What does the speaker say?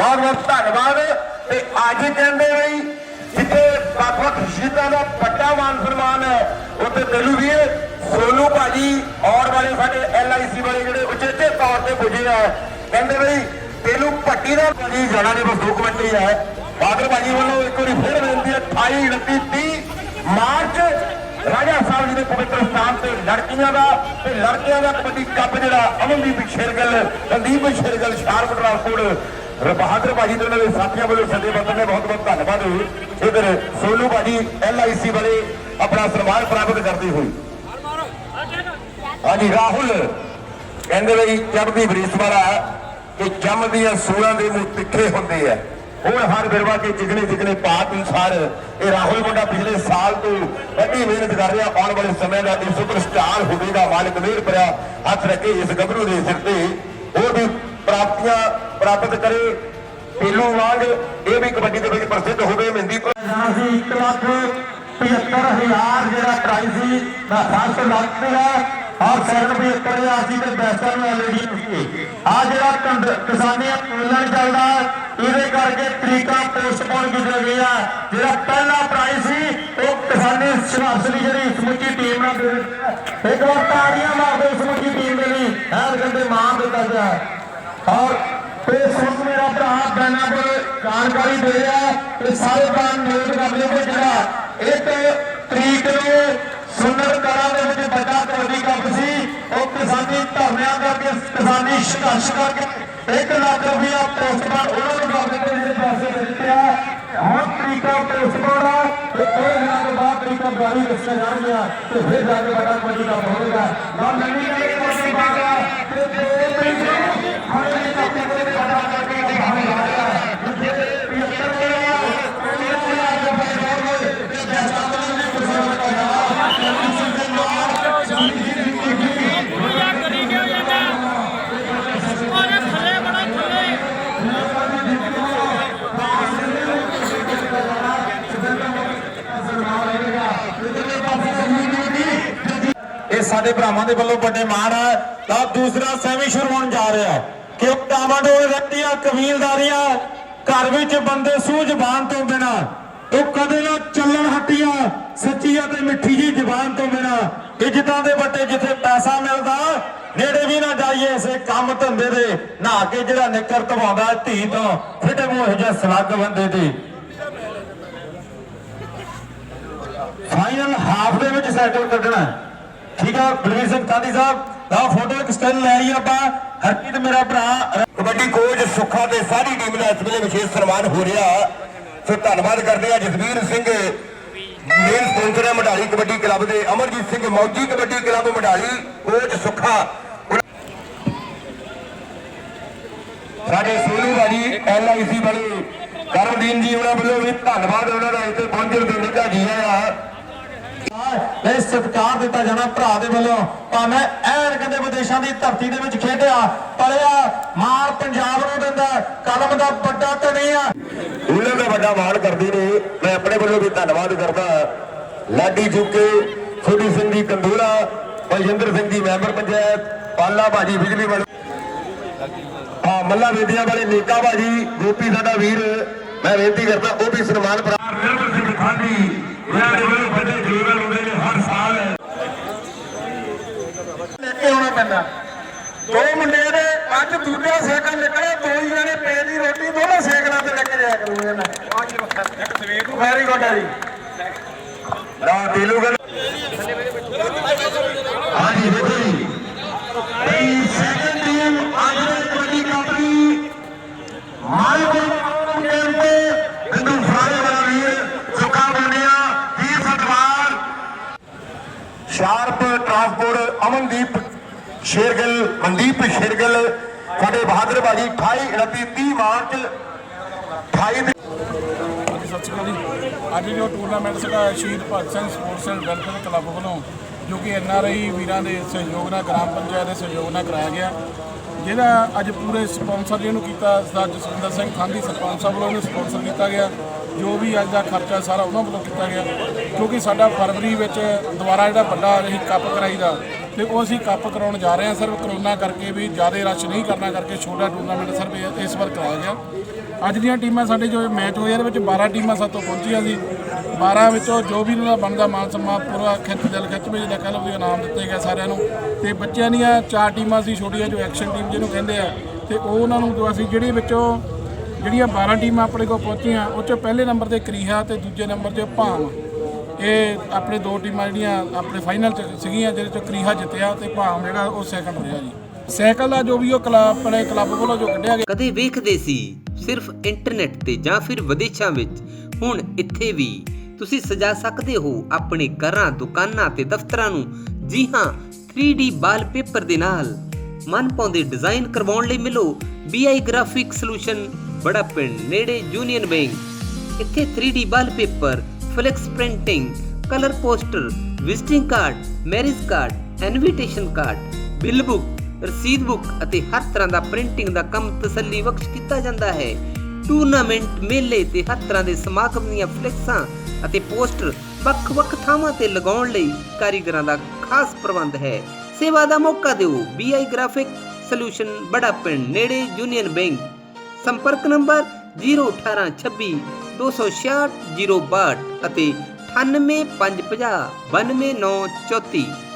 ਬਹੁਤ ਬਹੁਤ ਧੰਨਵਾਦ ਤੇ ਅੱਜ ਕਹਿੰਦੇ ਬਈ ਜਿੱਥੇ ਵੱਖ-ਵੱਖ ਸ਼ਹੀਦਾਂ ਦਾ ਵੱਡਾ ਮਾਨ ਸਨਮਾਨ ਹੈ, ਉੱਥੇ ਤੇਲੂ ਵੀ ਸੋਨੂ ਭਾਜੀ ਔਰ ਵਾਲੇ ਸਾਡੇ ਐਲਆਈਸੀ ਵਾਲੇ ਜਿਹੜੇ ਉਚੇਤੇ ਤੌਰ ਤੇ ਪੁੱਜੇ ਆ, ਕਹਿੰਦੇ ਬਈ ਤੈਨੂੰ ਭੱਟੀ ਦਾ ਭਾਜੀ ਜਾਣਾ ਨੇ ਬਸ ਦੋ ਹੈ ਬਾਦਰ ਭਾਜੀ ਵੱਲੋਂ ਇੱਕ ਵਾਰੀ ਫਿਰ ਬੇਨਤੀ ਹੈ 28 29 30 ਮਾਰਚ ਰਾਜਾ ਸਾਹਿਬ ਜੀ ਦੇ ਪਵਿੱਤਰ ਸਥਾਨ ਤੇ ਲੜਕੀਆਂ ਦਾ ਤੇ ਲੜਕਿਆਂ ਦਾ ਕਬੱਡੀ ਕੱਪ ਜਿਹੜਾ ਅਮਨਦੀਪ ਸ਼ੇਰਗਲ, ਰਣਦੀਪ ਸ਼ੇਰਗਲ ਸ਼ਾਰਪ ਟਰਾਂਸਪੋਰਟ ਬਹਾਦਰ ਭਾਜੀ ਤੇ ਉਹਨਾਂ ਦੇ ਸਾਥੀਆਂ ਵੱਲੋਂ ਸੱਦੇ ਬੰਦਰ ਨੇ ਬਹੁਤ ਬਹੁਤ ਧੰਨਵਾਦ ਇਧਰ ਸੋਨੂ ਭਾਜੀ ਐਲਆਈਸੀ ਵਾਲੇ ਆਪਣਾ ਸਨਮਾਨ ਪ੍ਰਾਪਤ ਕਰਦੇ ਹੋਏ। ਹਾਂਜੀ, ਰਾਹੁਲ ਕਹਿੰਦੇ ਬਈ ਚੜ੍ਹਦੀ ਬਰੀਸ ਵਾਲਾ ਕਿ ਜੰਮਦੀਆਂ ਸੂਲਾਂ ਦੇ ਮੂੰਹ ਤਿੱਖੇ ਹੁੰਦੇ ਆ। ਹੁਣ ਹਰ ਬਿਰਵਾ ਕੇ ਜਿਗਣੇ ਜਿਗਣੇ ਪਾਤ ਅਨੁਸਾਰ ਇਹ ਰਾਹੁਲ ਮੁੰਡਾ ਪਿਛਲੇ ਸਾਲ ਤੋਂ ਵੱਡੀ ਮਿਹਨਤ ਕਰ ਰਿਹਾ, ਆਉਣ ਵਾਲੇ ਸਮੇਂ ਦਾ ਇਹ ਸੁਪਰਸਟਾਰ ਹੋਵੇਗਾ, ਮਾਲਕ ਮੇਰ ਭਰਿਆ ਹੱਥ ਰੱਖੇ ਇਸ ਗੱਭਰੂ ਦੇ ਸਿਰ ਤੇ। ਪ੍ਰਾਪਤ ਕਰੇ। ਪੇਲੂ ਵਾਂਗ ਇਹ ਵੀ ਕਬੱਡੀ ਦੇ ਵਿੱਚ ਪ੍ਰਸਿੱਧ ਹੋਵੇ ਮਹਿੰਦੀ ਸੀ 1 ਲੱਖ 75000 ਜਿਹੜਾ ਪ੍ਰਾਈਜ਼ ਸੀ, ਦਾ 7 ਲੱਖ ਦਾ ਔਰ ਸੈਕੰਡ 75000 ਸੀ ਤੇ ਬੈਸਟਾਂ ਨੂੰ ਐਲਈਡੀ ਸੀ ਆ ਜਿਹੜਾ ਕਿਸਾਨੀ ਅੰਦੋਲਨ ਚੱਲਦਾ, ਇਹਦੇ ਕਰਕੇ ਤਰੀਕਾ ਪੋਸਟਪੋਨ ਕੀਤਾ ਗਿਆ ਜਿਹੜਾ ਪਹਿਲਾ ਪ੍ਰਾਈਜ਼ ਸੀ, ਉਹ ਕਿਸਾਨੀ ਸੰਘਰਸ਼ ਦੀ ਜਿਹੜੀ ਸਮੁੱਚੀ ਟੀਮ ਨਾਲ ਇੱਕ ਵਾਰ ਤਾੜੀਆਂ ਮਾਰਦੇ ਸਮੁੱਚੀ ਟੀਮ ਦੇ ਲਈ। ਐਨ ਕਹਿੰਦੇ ਮਾਣ ਦਿੱਤਾ ਗਿਆ। ਔਰ ਤੇ ਸੁਣ ਮੇਰਾ ਭਰਾ ਬੈਨਾ ਪਰ ਜਾਣਕਾਰੀ ਦੇ ਰਿਹਾ ਤੇ ਸਾਰੇ ਤਾਂ ਨੋਟ ਕਰ ਲਿਓ ਕਿ ਜਿਹੜਾ ਇੱਕ ਤਰੀਕ ਨੂੰ ਸੁੰਦਰ ਕਰਾਂ ਦੇ ਵਿੱਚ ਵੱਡਾ ਕਬੱਡੀ ਕੱਪ ਸੀ, ਉਹ ਕਿਸਾਨੀ ਧਰਨਿਆਂ ਕਰਕੇ, ਕਿਸਾਨੀ ਸੰਘਰਸ਼ ਕਰਕੇ 1 ਲੱਖ ਰੁਪਇਆ ਪੋਸਟਮਾਰਟ ਉਹਨਾਂ ਨੂੰ ਕਰ ਦਿੱਤੇ ਜਿਹੜੇ ਪੈਸੇ ਦੇ ਹੁਣ ਤਰੀਕਾ ਪੋਸਟਮਾਰਟ ਆ ਤੇ ਕੋਈ ਦਿਨਾਂ ਬਾਅਦ ਤਰੀਕਾ ਜਾਰੀ ਦੱਸਿਆ ਜਾਣਗੀਆਂ ਤੇ ਫਿਰ ਜਾ ਕੇ ਵੱਡਾ ਕਬੱਡੀ ਕੱਪ ਹੋਵੇਗਾ। ਨਾ ਨਵੀਂ ਨਵੀਂ ਕਬੱਡੀ ਕੱਪ ਤੇ ਦੋ ਤਰੀਕ ਨੂੰ ਹਰ ਇੱਕ ਕੱਪ ਦੇ ਵੱਡਾ ਕਰਕੇ ਬਾਹਰ ਆ ਰਿਹਾ ਕੁੜੀਆਂ ਕਰੀ ਗਿਆ ਜਾਂਦਾ ਉਹਨੇ ਥੱਲੇ ਬੜਾ ਥੱਲੇ ਇਹ ਸਾਡੇ ਭਰਾਵਾਂ ਦੇ ਵੱਲੋਂ ਵੱਡੇ ਮਾਣ ਹੈ। ਤਾਂ ਦੂਸਰਾ ਸੈਮੀ ਸ਼ੁਰੂ ਹੋਣ ਜਾ ਰਿਹਾ ਹੈ। ਕਿ ਉਹ ਟਾਵਾਂਡੋਲ ਰੱਤੀਆਂ ਕਬੀਲਦਾਰੀਆਂ ਘਰ ਵਿੱਚ ਬੰਦੇ ਸੂਝ ਜ਼ਬਾਨ ਤੋਂ ਬਿਨਾ, ਉਹ ਕਦੇ ਨਾ ਚੱਲਣ ਹੱਟੀਆਂ, ਸੱਚੀ ਅਤੇ ਮਿੱਠੀ ਜੀ ਜ਼ਬਾਨ ਤੋਂ ਬਿਨਾ। ਇੱਜ਼ਤਾਂ ਦੇ ਵੱਟੇ ਜਿੱਥੇ ਪੈਸਾ ਮਿਲਦਾ, ਨੇੜੇ ਵੀ ਨਾ ਜਾਈਏ ਇਸੇ ਕੰਮ ਧੰਦੇ ਦੇ। ਨਹਾ ਕੇ ਜਿਹੜਾ ਨਿੱਕਰ ਧਵਾਉਂਦਾ ਧੀ ਤੋਂ ਫਿੱਟ ਮੋਹ ਜਿਹਾ ਸਲੱਗ ਬੰਦੇ ਦੀ। ਫਾਈਨਲ ਹਾਫ ਦੇ ਵਿੱਚ ਸਾਈਕਲ ਕੱਢਣਾ ਠੀਕ ਆ ਬਲਵੀਰ ਸਿੰਘ ਕਾਦੀ ਸਾਹਿਬ, ਆਹ ਫੋਟੋ ਇੱਕ ਸਟਿਲ ਲੈ ਲਈ ਆਪਾਂ। ਹਰਪ੍ਰੀਤ ਮੇਰਾ ਭਰਾ, ਕਬੱਡੀ ਕੋਚ ਸੁੱਖਾ ਤੇ ਸਾਰੀ ਟੀਮ ਦਾ ਇਸ ਵੇਲੇ ਵਿਸ਼ੇਸ਼ ਸਨਮਾਨ ਹੋ ਰਿਹਾ। ਸੋ ਧੰਨਵਾਦ ਕਰਦੇ ਆ ਜਸਵੀਰ ਸਿੰਘ ਮੇਨ ਸਪਾਂਸਰ ਹੈ ਮਢਾਲੀ ਕਬੱਡੀ ਕਲੱਬ ਦੇ। Amarjit Singh Mauji kabaddi club Madhali coach Sukha. ਸਾਡੇ ਸੋਨੂ ਬਾਜੀ ਐਲਆਈਸੀ ਵਾਲੇ ਕਰਮਦੀਨ ਜੀ ਉਹਨਾਂ ਵੱਲੋਂ ਵੀ ਧੰਨਵਾਦ, ਉਹਨਾਂ ਦਾ ਇੱਥੇ ਪਹੁੰਚਣ ਦੇ ਨਿਕਾ ਜੀ ਆਇਆ ਇਹ ਸਤਿਕਾਰ ਦਿੱਤਾ ਜਾਣਾ ਭਰਾ ਦੇ ਵੱਲੋਂ। ਭਾਵੇਂ ਐਨ ਕਹਿੰਦੇ ਵਿਦੇਸ਼ਾਂ ਦੀ ਧਰਤੀ ਦੇ ਵਿੱਚ ਖੇਡਿਆ ਪਲਿਆ ਮਾਰ ਪੰਜਾਬ ਨੂੰ ਦਿੰਦਾ, ਕਲਮ ਦਾ ਵੱਡਾ ਧਨੀ ਆ। ਉਹਨਾਂ ਦਾ ਵੱਡਾ ਮਾਣ ਕਰਦੇ ਨੇ। ਮੈਂ ਆਪਣੇ ਵੱਲੋਂ ਵੀ ਧੰਨਵਾਦ ਕਰਦਾ। ਲਾਡੀ ਜੁਕੇ, ਛੋਟੀ ਸਿੰਘ ਦੀ ਕੰਦੂਰਾ ਬਲਜਿੰਦਰ ਸਿੰਘ ਦੀ ਮੈਂਬਰ ਪੰਚਾਇਤ, ਪਾਲਾ ਬਾਜੀ ਬਿਜਲੀ ਵਾਲੇ। ਹਾਂ, ਮੱਲਾ ਵੇਦੀਆਂ ਵਾਲੇ ਨੇਕਾ ਬਾਜੀ, ਗੋਪੀ ਸਾਡਾ ਵੀਰ। ਮੈਂ ਬੇਨਤੀ ਕਰਦਾ, ਉਹ ਵੀ ਸਨਮਾਨ ਪ੍ਰਾਪਤ ਨਿਰਮਲ ਸਿੰਘ ਖਾਨੀ ਇਹਨਾਂ ਦੇ ਵੱਲੋਂ ਵੱਡੇ ਜੋਗਲ ਹੁੰਦੇ ਨੇ ਹਰ ਸਾਲ ਲੈ ਕੇ ਆਉਣਾ ਪੈਂਦਾ ਦੋ ਮੁੰਡੇ ਦੇ ਦੂਜਾ ਸਾਈਕਲ ਨਿਕਲਿਆ ਦੋ ਹੀ ਜਣੇ ਪੇ ਦੀ ਰੋਟੀ ਦੋਨੋਂ ਸਾਈਕਲਾਂ ਤੇ ਲੈ ਜਾਇਆ ਕਰੂਗੇ ਇਹਨਾਂ ਵੈਰੀ ਗੁੱਡ ਹੈ ਜੀ। ਨਾ ਤੇਲੂਗਲ ਹਾਂਜੀ, ਦੇਖੋ ਜੀ। ਬਈ ਸੈਕੰਡ ਟੀਮ ਅੱਜ ਕਬੱਡੀ ਕੱਪ ਮਾਲਪੁਰ ਗੇਮ ਬਿੰਦੂ ਫਰਾਰੇ ਵਾਲਾ ਵੀਰ ਸੁੱਖਾ ਬੰਨਿਆ ਵੀਰ ਸਤਵਾਰ ਸ਼ਾਰਪ ਟਰਾਂਸਪੋਰਟ ਅਮਨਦੀਪ ਸ਼ੇਰਗਿੱਲ, ਮਨਦੀਪ ਸ਼ੇਰਗਿੱਲ ਸਾਡੇ ਬਹਾਦਰ ਬਾਜੀ 28 29 30 ਮਾਰਚ 28 ਸਤਿ ਸ਼੍ਰੀ ਅਕਾਲ ਜੀ। ਅੱਜ ਜੋ ਟੂਰਨਾਮੈਂਟ ਸੀਗਾ Shaheed Bhagat Singh sports and welfare club ਵੱਲੋਂ, ਜੋ ਕਿ ਐਨਆਰਆਈ ਵੀਰਾਂ ਦੇ ਸਹਿਯੋਗ ਨਾਲ, ਗ੍ਰਾਮ ਪੰਚਾਇਤ ਦੇ ਸਹਿਯੋਗ ਨਾਲ ਕਰਾਇਆ ਗਿਆ। ਜਿਹਦਾ ਅੱਜ ਪੂਰੇ ਸਪਾਂਸਰ ਜਿਹਨੂੰ ਕੀਤਾ, ਸਰਦਾਰ ਜਸਵਿੰਦਰ ਸਿੰਘ ਖਾਂਦੀ ਸਰਪੰਚ ਸਾਹਿਬ ਵੱਲੋਂ ਉਹਨੂੰ ਸਪਾਂਸਰ ਕੀਤਾ ਗਿਆ। ਜੋ ਵੀ ਅੱਜ ਦਾ ਖਰਚਾ ਸਾਰਾ ਉਹਨਾਂ ਵੱਲੋਂ ਕੀਤਾ ਗਿਆ। ਕਿਉਂਕਿ ਸਾਡਾ ਫਰਵਰੀ ਵਿੱਚ ਦੁਬਾਰਾ ਜਿਹੜਾ ਵੱਡਾ ਅਸੀਂ ਕੱਪ ਕਰਾਈਦਾ ਤੇ ਉਹ ਅਸੀਂ ਕੱਪ ਕਰਾਉਣ ਜਾ ਰਹੇ ਹਾਂ ਸਿਰਫ ਕਰੋਨਾ ਕਰਕੇ ਵੀ ਜ਼ਿਆਦਾ ਰਸ਼ ਨਹੀਂ ਕਰਨਾ ਕਰਕੇ ਛੋਟਾ ਟੂਰਨਾਮੈਂਟ ਸਿਰਫ ਇਸ ਵਾਰ ਕਰਾਇਆ ਗਿਆ। ਅੱਜ ਦੀਆਂ ਟੀਮਾਂ ਸਾਡੇ ਜੋ ਮੈਚ ਹੋਏ ਇਹਦੇ ਵਿੱਚ 12 ਟੀਮਾਂ ਸਾਤੋਂ ਪਹੁੰਚੀਆਂ ਸੀ। 12 ਵਿੱਚੋਂ ਜੋ ਵੀ ਉਹਨਾਂ ਦਾ ਬਣਦਾ ਮਾਨ ਸਨਮਾਨ, ਪੂਰਾ ਖਿੱਚ ਦਿਲ, ਖਿੱਚ ਵਿੱਚ ਦਾ ਕਹਿ ਲਓ ਵੀ ਇਨਾਮ ਦਿੱਤੇ ਗਏ ਸਾਰਿਆਂ ਨੂੰ। ਤੇ ਬੱਚਿਆਂ ਦੀਆਂ ਚਾਰ ਟੀਮਾਂ ਸੀ, ਛੋਟੀਆਂ ਜੋ ਐਕਸ਼ਨ ਟੀਮ ਜਿਹਨੂੰ ਕਹਿੰਦੇ ਆ। ਤੇ ਉਹ ਉਹਨਾਂ ਨੂੰ ਜੋ ਅਸੀਂ ਜਿਹੜੀ ਵਿੱਚੋਂ ਜਿਹੜੀਆਂ 12 ਟੀਮਾਂ ਆਪਣੇ ਕੋਲ ਪਹੁੰਚੀਆਂ, ਉਹ 'ਚੋਂ ਪਹਿਲੇ ਨੰਬਰ ਤੇ ਕਰੀਹਾ ਤੇ ਦੂਜੇ ਨੰਬਰ ਤੇ ਭਾਮ ਇਹ ਆਪਣੇ ਦੋ ਟੀਮਾਂ ਜਿਹੜੀਆਂ ਆਪਣੇ ਫਾਈਨਲ 'ਚ ਸੀਗੀਆਂ, ਜਿਹਦੇ 'ਚੋਂ ਕਰੀਹਾ ਜਿੱਤਿਆ ਤੇ ਭਾਮ ਜਿਹੜਾ ਉਹ ਸੈਕੰਡ ਰਿਹਾ ਜੀ। ਸਾਈਕਲ ਦਾ ਜੋ ਵੀ ਉਹ ਕਲੱਬ ਆਪਣੇ ਕਲੱਬ ਵੱਲੋਂ ਜੋ ਕੱਢਿਆ ਗਿਆ। ਕਦੇ ਵੇਖਦੇ ਸੀ ਸਿਰਫ ਇੰਟਰਨੈਟ ਤੇ ਜਾਂ ਫਿਰ ਵਿਦੇਸ਼ਾਂ ਵਿੱਚ? ਹੁਣ ਇੱਥੇ ਵੀ। ਤੁਸੀਂ ਸਜਾ ਸਕਦੇ ਹੋ ਆਪਣੇ ਘਰਾਂ, ਦੁਕਾਨਾਂ ਤੇ ਦਫ਼ਤਰਾਂ ਨੂੰ। ਜੀ ਹਾਂ 3D ਵਾਲਪੇਪਰ ਦੇ ਨਾਲ। ਮਨ ਪਾਉਂਦੇ ਡਿਜ਼ਾਈਨ ਕਰਵਾਉਣ ਲਈ ਮਿਲੋ BI ਗ੍ਰਾਫਿਕ ਸੋਲੂਸ਼ਨ ਬੜਾ ਪਿੰਡ, ਨੇੜੇ ਯੂਨੀਅਨ ਬੈਂਕ ਇੱਥੇ 3D wallpaper flex printing colour poster visiting card marriage card invitation card bill book ਰਸੀਦ ਬੁੱਕ ਅਤੇ ਹਰ ਤਰ੍ਹਾਂ ਦਾ ਪ੍ਰਿੰਟਿੰਗ ਦਾ ਕੰਮ ਤਸੱਲੀ ਬਖਸ਼ ਕੀਤਾ ਜਾਂਦਾ ਹੈ। ਟੂਰਨਾਮੈਂਟ ਮੇਲੇ ਤੇ ਹਰ ਤਰ੍ਹਾਂ ਦੇ ਸਮਾਗਮ ਦੀਆਂ ਫਲੈਕਸਾਂ ਅਤੇ ਪੋਸਟਰ ਵੱਖ-ਵੱਖ ਥਾਵਾਂ ਤੇ ਲਗਾਉਣ ਲਈ ਕਾਰੀਗਰਾਂ ਦਾ ਖਾਸ ਪ੍ਰਬੰਧ ਹੈ। ਸੇਵਾ ਦਾ ਮੌਕਾ ਦਿਓ। BI ਗ੍ਰਾਫਿਕ ਸੋਲੂਸ਼ਨ ਬੜਾ ਪਿੰਡ, ਨੇੜੇ ਯੂਨੀਅਨ ਬੈਂਕ ਸੰਪਰਕ ਨੰਬਰ 01826 266 062 ਅਤੇ 98550 92934